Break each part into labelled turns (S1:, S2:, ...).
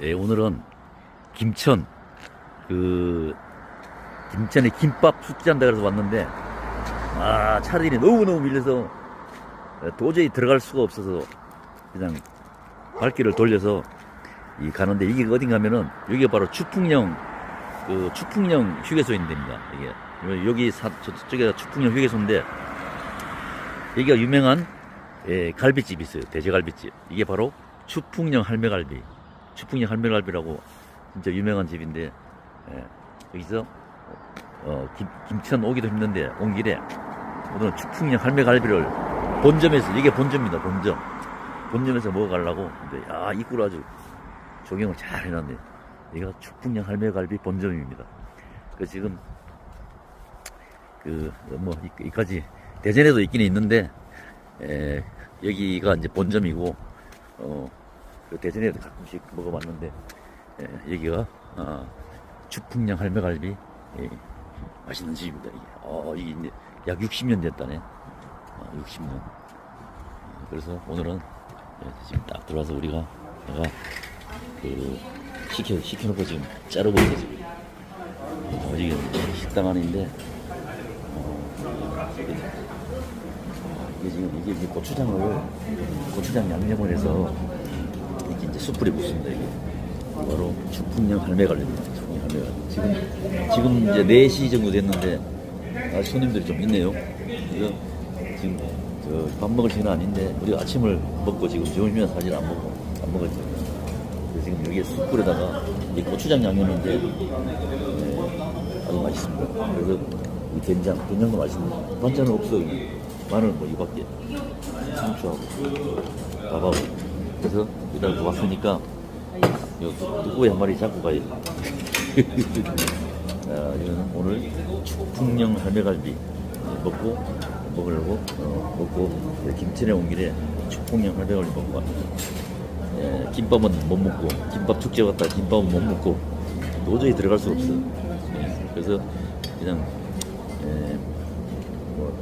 S1: 예, 오늘은 김천 그 김천에 김밥 축제한다 그래서 왔는데 아 차들이 너무너무 밀려서 도저히 들어갈 수가 없어서 그냥 발길을 돌려서 이 가는데 이게 어딘가 하면은 여기가 바로 추풍령 그 추풍령 휴게소인 데입니다. 이게. 여기 사, 저쪽에 추풍령 휴게소인데 여기가 유명한 예, 갈비집이 있어요. 돼지갈비집. 이게 바로 추풍령 할매갈비 추풍령 할매갈비라고 진짜 유명한 집인데 예, 여기서 어, 김, 김천 오기도 힘든데 온 길에 오늘은 추풍령 할매갈비를 본점에서 이게 본점입니다 본점. 본점에서 먹어가려고. 근데 야 입구를 아주 조경을 잘 해놨네. 여기가 추풍령 할매갈비 본점입니다. 그 지금 그 뭐 이까지 대전에도 있긴 있는데 에, 여기가 이제 본점이고 어, 그 대전에도 가끔씩 먹어봤는데 에, 여기가 아, 추풍령 할매갈비 예, 맛있는 집입니다. 이게. 어, 이게 약 60년 됐다네. 어, 60년. 그래서 오늘은 예, 지금 딱 들어와서 우리가 내가 그 시켜 시켜놓고 지금 자르고 있어 지금. 어, 지금 식당 안인데 어, 이게, 이게 지금 이게 고추장을 고추장 양념을 해서 이제 숯불에 묻습니다 이게 바로 추풍령 할매갈비입니다. 추풍령 할매갈비. 지금 지금 이제 4시 정도 됐는데 아, 손님들이 좀 있네요. 이거 지금 저밥 먹을 시간 아닌데 우리 아침을 먹고 지금 점심은 사실 안 먹고 안 먹었죠. 지금 여기에 숯불에다가 이 고추장 양념인데 네, 아주 맛있습니다. 그래서 이 된장, 된장도 맛있는데 반찬은 없어. 여기. 마늘 뭐 이밖에 상추하고 밥하고 그래서 일단 왔으니까 요 누구의 한 마리 잡고 가야 돼. 자, 이거는 오늘 풍령 할매갈비 먹고 먹으려고 어, 먹고 김천에 온 길에 축풍령 할매갈비 먹고. 예, 김밥은 못 먹고 김밥 축제 갔다 김밥은 못 먹고 도저히 들어갈 수 없어. 예, 그래서 그냥 예, 뭐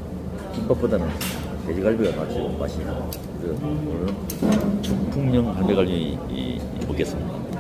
S1: 김밥보다는 돼지갈비가 맛이 맛이 나. 그래서 오늘은 축 풍령 이- 먹겠습니다.